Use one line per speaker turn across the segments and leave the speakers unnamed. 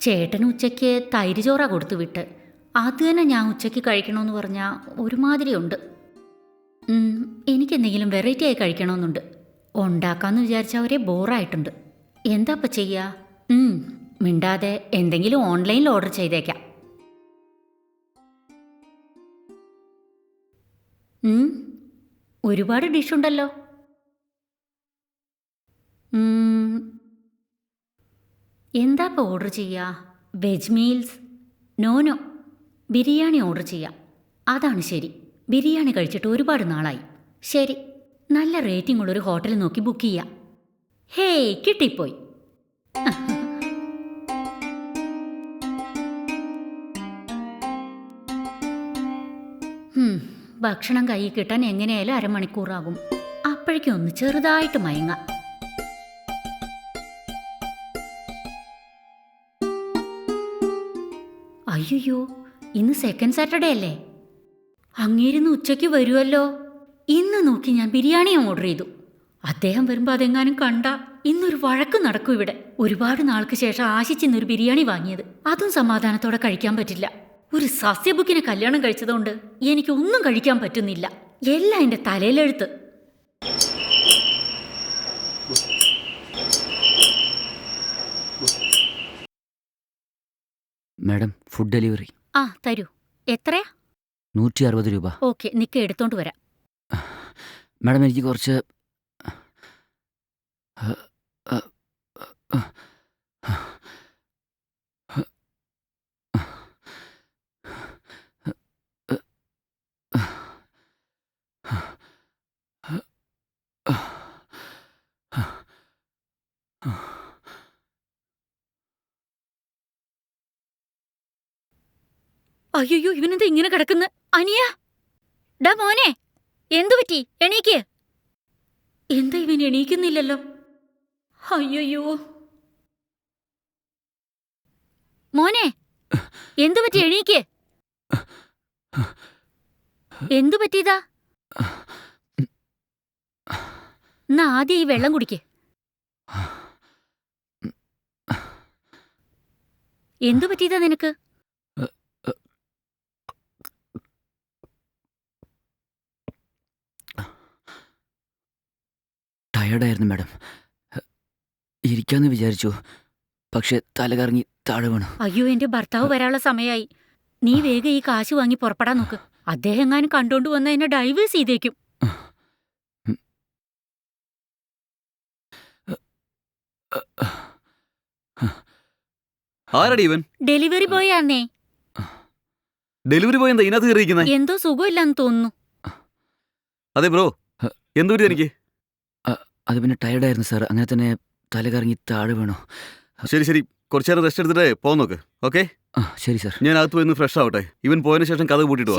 ചേട്ടന് ഉച്ചയ്ക്ക് തൈര് ചോറ കൊടുത്തു വിട്ട്. അത് തന്നെ ഞാൻ ഉച്ചയ്ക്ക് കഴിക്കണമെന്ന് പറഞ്ഞാൽ ഒരുമാതിരിയുണ്ട്. എനിക്കെന്തെങ്കിലും വെറൈറ്റി ആയി കഴിക്കണമെന്നുണ്ട് ഉണ്ടാക്കാമെന്ന് വിചാരിച്ചാൽ അവരെ ബോറായിട്ടുണ്ട്. എന്താ അപ്പം ചെയ്യുക മിണ്ടാതെ എന്തെങ്കിലും ഓൺലൈനിൽ ഓർഡർ ചെയ്തേക്കാം. ഒരുപാട് ഡിഷുണ്ടല്ലോ എന്താ ഇപ്പോൾ ഓർഡർ ചെയ്യുക veg meals no no biryani order ചെയ്യാം. അതാണ് ശരി. ബിരിയാണി കഴിച്ചിട്ട് ഒരുപാട് നാളായി. ശരി. നല്ല റേറ്റിംഗ് ഉള്ളൊരു ഹോട്ടൽ നോക്കി ബുക്ക് ചെയ്യാം. ഹേയ് കിട്ടിപ്പോയി. ഹും, ഭക്ഷണം കയ്യിൽ കിട്ടാൻ എങ്ങനെയായാലും അരമണിക്കൂറാകും. അപ്പോഴേക്കും ഒന്ന് ചെറുതായിട്ട് മയങ്ങാം. അയ്യോ ഇന്ന് സെക്കൻഡ് സാറ്റർഡേ അല്ലേ? അങ്ങേരുന്ന് ഉച്ചയ്ക്ക് വരുമല്ലോ ഇന്ന് നോക്കി ഞാൻ ബിരിയാണി ഓർഡർ ചെയ്തു. അദ്ദേഹം വരുമ്പോൾ അതെങ്ങാനും കണ്ട ഇന്നൊരു വഴക്ക് നടക്കും ഇവിടെ. ഒരുപാട് നാൾക്ക് ശേഷം ആശിച്ചിന്നൊരു ബിരിയാണി വാങ്ങിയത്. അതും സമാധാനത്തോടെ കഴിക്കാൻ പറ്റില്ല. ഒരു സസ്യബുക്കിനെ കല്യാണം കഴിച്ചതുകൊണ്ട് എനിക്ക് ഒന്നും കഴിക്കാൻ പറ്റുന്നില്ല. എല്ലാം എന്റെ തലയിലെഴുത്ത്.
മാഡം ഫുഡ് ഡെലിവറി
ആ തരൂ. എത്രയാ?
നൂറ്റി അറുപത് രൂപ.
ഓക്കെ നിക്ക് എടുത്തോണ്ട് വരാം.
മാഡം എനിക്ക് കുറച്ച്
അയ്യോ ഇവനെന്താ ഇങ്ങനെ കിടക്കുന്ന? അനിയ? ഡാ മോനെ എന്തു പറ്റി? എണീക്ക്. എന്താ ഇവൻ എണീക്കുന്നില്ലല്ലോ? അയ്യോ മോനെ എന്തു പറ്റി? എണീക്ക്. എന്തു പറ്റിയതാ? എന്നാ ആദ്യം ഈ വെള്ളം കുടിക്ക്. എന്തു പറ്റിയതാ നിനക്ക്?
ടയർഡായിരുന്നു മാഡം. ഇരിക്കാന്ന് വിചാരിച്ചു. പക്ഷെ തലകറങ്ങി താഴെ വീണു.
അയ്യോ എന്റെ ഭർത്താവ് വരാനുള്ള സമയമായി നീ വേഗം ഈ കാശ് വാങ്ങി പുറപ്പെടാൻ നോക്ക്. അദ്ദേഹം എങ്ങാനും കണ്ടോണ്ട് വന്ന എന്നെ ഡൈവേഴ്സ് ചെയ്തേക്കും.
ആരടി ഇവൻ?
ഡെലിവറി ബോയ് ആന്നേ.
ഡെലിവറി ബോയ് എന്താ ഇതിനകത്ത് കയറിയിരിക്കുന്നത്
എന്തോ സുഖമില്ലെന്ന് തോന്നുന്നു.
അതെ ബ്രോ. എന്തു പറ്റി എനിക്ക്
അത് പിന്നെ ടയർഡായിരുന്നു സാർ അങ്ങനെ തന്നെ തല കറങ്ങി താഴെ വീണു.
ശരി ശരി. കുറച്ചു നേരം റെസ്റ്റ് എടുത്തിട്ട് പോകാൻ നോക്ക് ഓക്കെ
ആ ശരി സാർ
ഞാൻ അകത്ത് പോയി ഫ്രഷ് ആവട്ടെ. ഇവൻ പോയതിനു ശേഷം കഥ കൂട്ടിയിട്ട് വാ.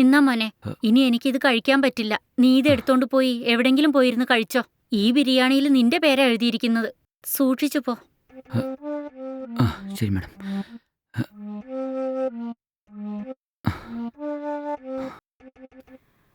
ഇന്നാ മോനെ ഇനി എനിക്ക് ഇത് കഴിക്കാൻ പറ്റില്ല. നീ ഇത് എടുത്തോണ്ട് പോയി. എവിടെങ്കിലും പോയിരുന്ന് കഴിച്ചോ. ഈ ബിരിയാണിയിൽ നിന്റെ പേരാ എഴുതിയിരിക്കുന്നത്. സൂക്ഷിച്ചു പോ.
ആ ശരി മാഡം